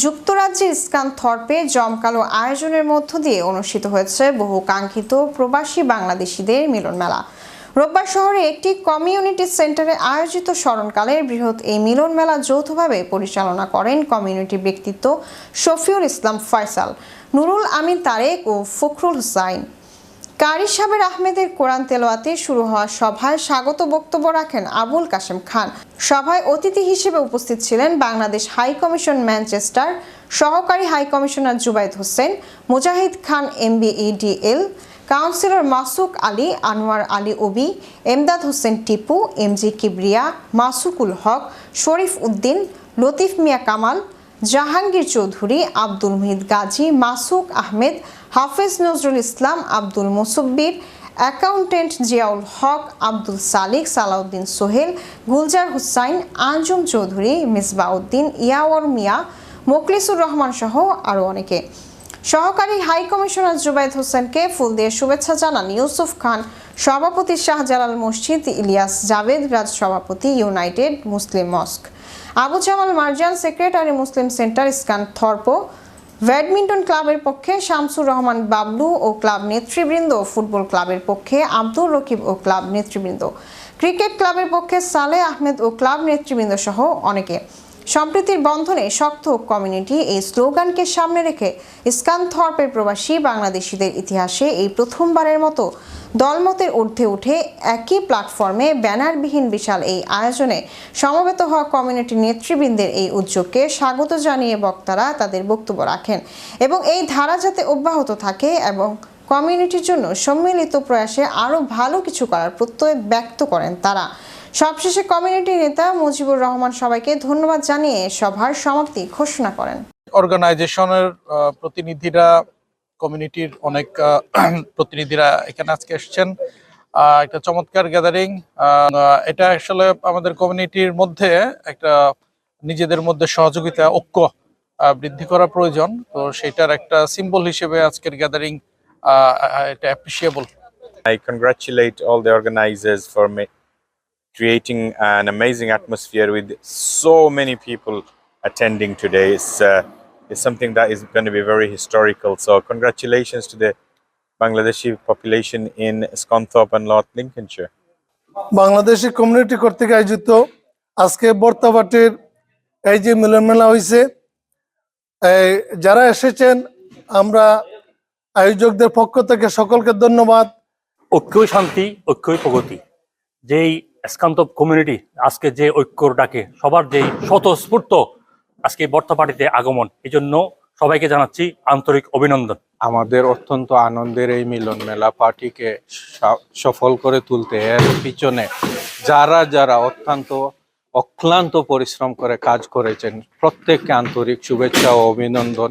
যুক্তরাজ্যের স্কান থর্পে জমকালো আয়োজনের মধ্য দিয়ে অনুষ্ঠিত হয়েছে বহু কাঙ্ক্ষিত প্রবাসী বাংলাদেশিদের মিলন মেলা। রোববার শহরে একটি কমিউনিটি সেন্টারে আয়োজিত স্মরণকালে বৃহৎ এই মিলন মেলা যৌথভাবে পরিচালনা করেন কমিউনিটি ব্যক্তিত্ব শফিউল ইসলাম ফয়সাল, নুরুল আমিন তারেক ও ফখরুল হুসাইন। কারি সাবের আহমেদের কোরআন তেলোয়াতে শুরু হওয়া সভায় স্বাগত বক্তব্য রাখেন আবুল কাশেম খান। সভায় অতিথি হিসেবে উপস্থিত ছিলেন বাংলাদেশ হাই কমিশন ম্যানচেস্টার সহকারী high commissioner Zubaid Hossain, Mujahid Khan MBE DL councillor Masuk Ali, Anwar Ali OB, Emdad Hossain Tipu MG Kibria, Masukul Haque, Sharif Uddin, Latif Miah Kamal Jahangir Chowdhury, Abdul Muhid Gazi, Masuk Ahmed, Hafez Nazrul Islam, Abdul Musabbir, accountant Ziaul Haque, Abdul Salik, Salahuddin Sohel, Gulzar Hussain, Anjum Chowdhury, Misbahuddin, Yawar Miah Moklisur Rahman সহ আরও অনেকে। সহকারী high commissioner Zubaid হোসেনকে ফুল দিয়ে শুভেচ্ছা জানান ইউসুফ খান। সভাপতি শাহজালাল মসজিদ, ইলিয়াস জাভেদ রাজ সভাপতি united Muslim mosque. Abu Jamal Marjan secretary Muslim centre Scunthorpe. Badminton ক্লাবের পক্ষে শামসুর রহমান বাবলু ও ক্লাব নেতৃবৃন্দ ফুটবল ক্লাবের পক্ষে আব্দুর রকিব ও ক্লাব নেতৃবৃন্দ। ক্রিকেট ক্লাবের পক্ষে সালে আহমেদ ও ক্লাব নেতৃবৃন্দ সহ অনেকে। সম্প্রীতির বন্ধনে শক্ত কমিউনিটি এই স্লোগানকে সামনে রেখে ইস্কান থর্পের প্রবাসী বাংলাদেশিদের ইতিহাসে এই প্রথমবারের মতো দলমতের ঊর্ধ্বে উঠে একই প্ল্যাটফর্মে ব্যানারবিহীন বিশাল এই আয়োজনে সমবেত হওয়া কমিউনিটি নেতৃবৃন্দের এই উদ্যোগকে স্বাগত জানিয়ে বক্তারা তাদের বক্তব্য রাখেন এবং এই ধারা যাতে অব্যাহত থাকে এবং কমিউনিটির জন্য সম্মিলিত প্রয়াসে আরও ভালো কিছু করার প্রত্যয় ব্যক্ত করেন তারা। সবশেষে কমিউনিটি নেতা মুজিবুর রহমান সবাইকে ধন্যবাদ জানিয়ে সভার সমাপ্তি ঘোষণা করেন। অর্গানাইজেশনের প্রতিনিধিরা কমিউনিটির অনেক প্রতিনিধিরা এখানে আজকে এসেছেন। একটা চমৎকার গ্যাদারিং এটা আসলে আমাদের কমিউনিটির মধ্যে একটা নিজেদের মধ্যে সহযোগিতা ঐক্য বৃদ্ধি করা প্রয়োজন। তো সেটার একটা সিম্বল হিসেবে আজকের গ্যাদারিং এটা appreciable I congratulate all the organizers for creating an amazing atmosphere with so many people attending today. It's, uh, it's something that is going to be very historical. So, congratulations to the Bangladeshi population in Scunthorpe and North Lincolnshire. Bangladeshi community কর্তৃক আয়োজিত আজকে বর্তাবাটের এই যে মিলন মেলা হয়েছে যারা এসেছেন আমরা আয়োজকদের পক্ষ থেকে সকলকে ধন্যবাদ ঐক্যই শান্তি ঐক্যই প্রগতি যেই স্কান্ত কমিউনিটি আজকে যে ঐক্যর ডাকে সবার যেই স্বতঃস্ফূর্ত আজকে বর্তা আগমন এই জন্য সবাইকে জানাচ্ছি আন্তরিক অভিনন্দন। আমাদের অত্যন্ত আনন্দের এই মিলন মেলা পার্টিকে সফল করে তুলতে এর পিছনে যারা যারা অত্যন্ত অক্লান্ত পরিশ্রম করে কাজ করেছেন, প্রত্যেককে আন্তরিক শুভেচ্ছা ও অভিনন্দন।